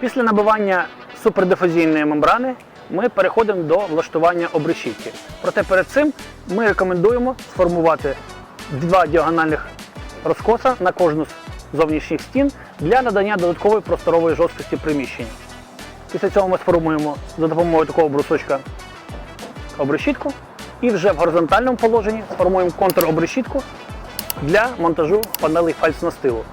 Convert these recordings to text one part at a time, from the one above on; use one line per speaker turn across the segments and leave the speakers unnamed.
Після набивання супердифузійної мембрани ми переходимо до влаштування обрешітки. Проте перед цим ми рекомендуємо сформувати два діагональних розкоса на кожну з зовнішніх стін для надання додаткової просторової жорсткості приміщення. Після цього ми сформуємо за допомогою такого брусочка обрешітку і вже в горизонтальному положенні сформуємо контр-обрешітку для монтажу панелей фальцнастилу.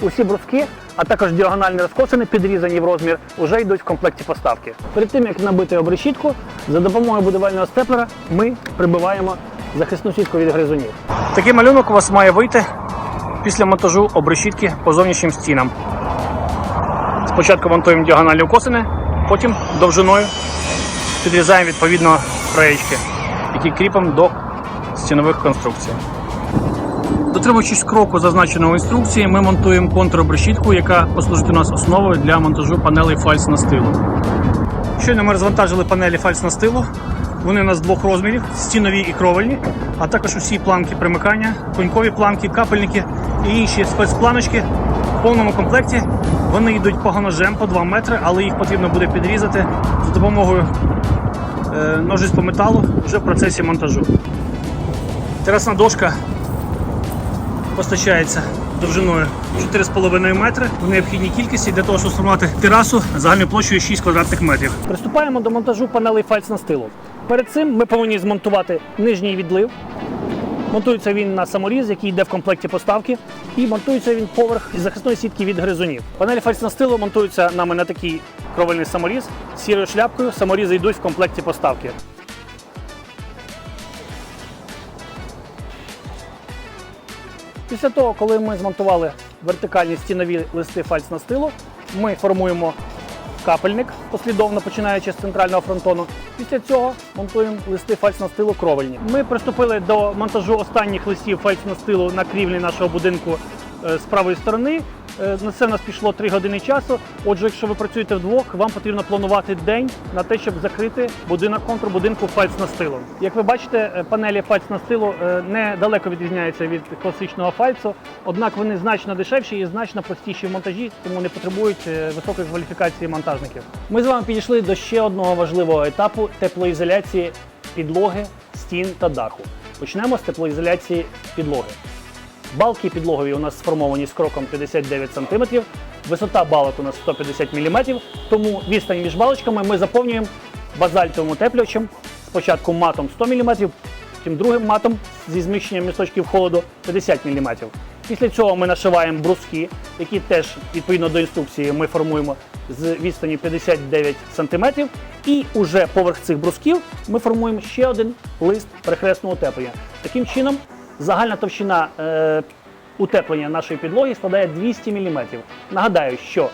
Усі бруски, а також діагональні розкосини, підрізані в розмір, вже йдуть в комплекті поставки. Перед тим як набити обрешітку, за допомогою будівельного степлера ми прибиваємо захисну сітку від гризунів. Такий малюнок у вас має вийти після монтажу обрешітки по зовнішнім стінам. Спочатку монтуємо діагональні укосини, потім довжиною підрізаємо відповідно краєчки, які кріпимо до стінових конструкцій. Дотримуючись кроку, зазначеного в інструкції, ми монтуємо контробрешітку, яка послужить у нас основою для монтажу панелей фальс настилу. Щойно ми розвантажили панелі фальс настилу. Вони у нас двох розмірів: стінові і кровельні, а також усі планки примикання, конькові планки, капельники і інші спецпланочки в повному комплекті. Вони йдуть погоножем по 2 метри, але їх потрібно буде підрізати за допомогою е, ножиць по металу вже в процесі монтажу. Терасна дошка постачається довжиною 4,5 метри в необхідній кількості для того, щоб сформувати терасу загальною площею 6 квадратних метрів. Приступаємо до монтажу панелей фальц на стилу. Перед цим ми повинні змонтувати нижній відлив. Монтується він на саморіз, який йде в комплекті поставки, і монтується він поверх захисної сітки від гризунів. Панелі фальц на монтуються нами на такий кровельний саморіз з сірою шляпкою. Саморізи йдуть в комплекті поставки. Після того, коли ми змонтували вертикальні стінові листи фальц на ми формуємо капельник, послідовно починаючи з центрального фронтону. Після цього монтуємо листи фальц на кровельні. Ми приступили до монтажу останніх листів фальц на крівлі нашого будинку з правої сторони. Е, На це в нас пішло 3 години часу. Отже, якщо ви працюєте вдвох, вам потрібно планувати день на те, щоб закрити будинок контрбудинку фальц на стилу. Як ви бачите, е, панелі фальц на стилу е, недалеко відрізняються від класичного фальцу, однак вони значно дешевші і значно простіші в монтажі, тому не потребують е, високої кваліфікації монтажників. Ми з вами підійшли до ще одного важливого етапу теплоізоляції підлоги, стін та даху. Почнемо з теплоізоляції підлоги. Балки підлогові у нас сформовані з кроком 59 см, висота балок у нас 150 мм, тому відстань між балочками ми заповнюємо базальтовим утеплювачем, спочатку матом 100 мм, потім другим матом зі зміщенням місточків холоду 50 мм. Після цього ми нашиваємо бруски, які теж відповідно до інструкції ми формуємо з відстані 59 см. І уже поверх цих брусків ми формуємо ще один лист перехресного утеплення. Таким чином, загальна товщина е, утеплення нашої підлоги складає 200 мм. Нагадаю, що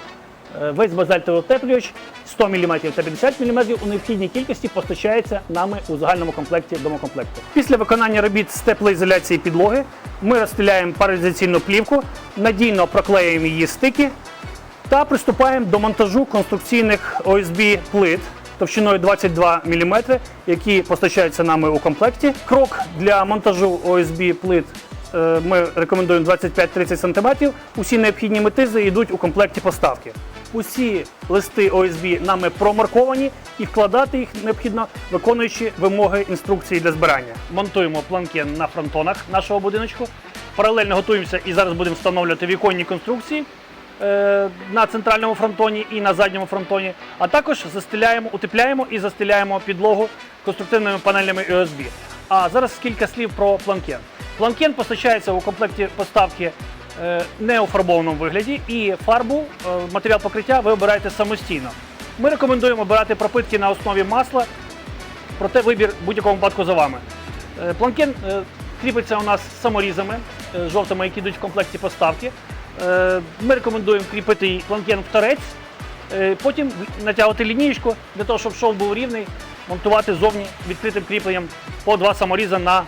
е, весь базальтовий утеплювач 100 мм та 50 мм у необхідній кількості постачається нами у загальному комплекті домокомплекту. Після виконання робіт з теплоізоляції підлоги ми розстеляємо паралізаційну плівку, надійно проклеюємо її стики та приступаємо до монтажу конструкційних ОСБ плит товщиною 22 мм, які постачаються нами у комплекті. Крок для монтажу ОСБ плит е, ми рекомендуємо 25-30 см. Усі необхідні метизи йдуть у комплекті поставки. Усі листи ОСБ нами промарковані і вкладати їх необхідно, виконуючи вимоги інструкції для збирання. Монтуємо планкен на фронтонах нашого будиночку. Паралельно готуємося і зараз будемо встановлювати віконні конструкції на центральному фронтоні і на задньому фронтоні, а також застеляємо, утепляємо і застеляємо підлогу конструктивними панелями USB. А зараз кілька слів про планкен. Планкен постачається у комплекті поставки е, не у фарбованому вигляді, і фарбу, е, матеріал покриття ви обираєте самостійно. Ми рекомендуємо обирати пропитки на основі масла, проте вибір в будь-якому випадку за вами. Е, Планкен е, кріпиться у нас саморізами е, жовтими, які йдуть в комплекті поставки. Е, Ми рекомендуємо кріпити і планкен в торець, е, потім натягувати лінієчку для того, щоб шов був рівний, монтувати зовні відкритим кріпленням по два саморіза на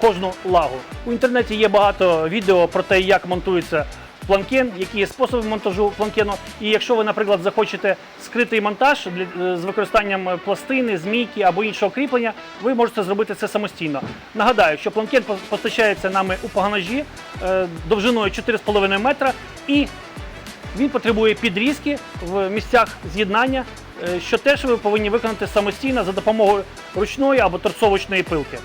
кожну лагу. У інтернеті є багато відео про те, як монтується планкен, які є способи монтажу планкену. І якщо ви, наприклад, захочете скритий монтаж е, з використанням пластини, змійки або іншого кріплення, ви можете зробити це самостійно. Нагадаю, що планкен постачається нами у погонажі е, довжиною 4,5 метра і Він потребує підрізки в місцях з'єднання, е, що теж ви повинні виконати самостійно за допомогою ручної або торцовочної пилки.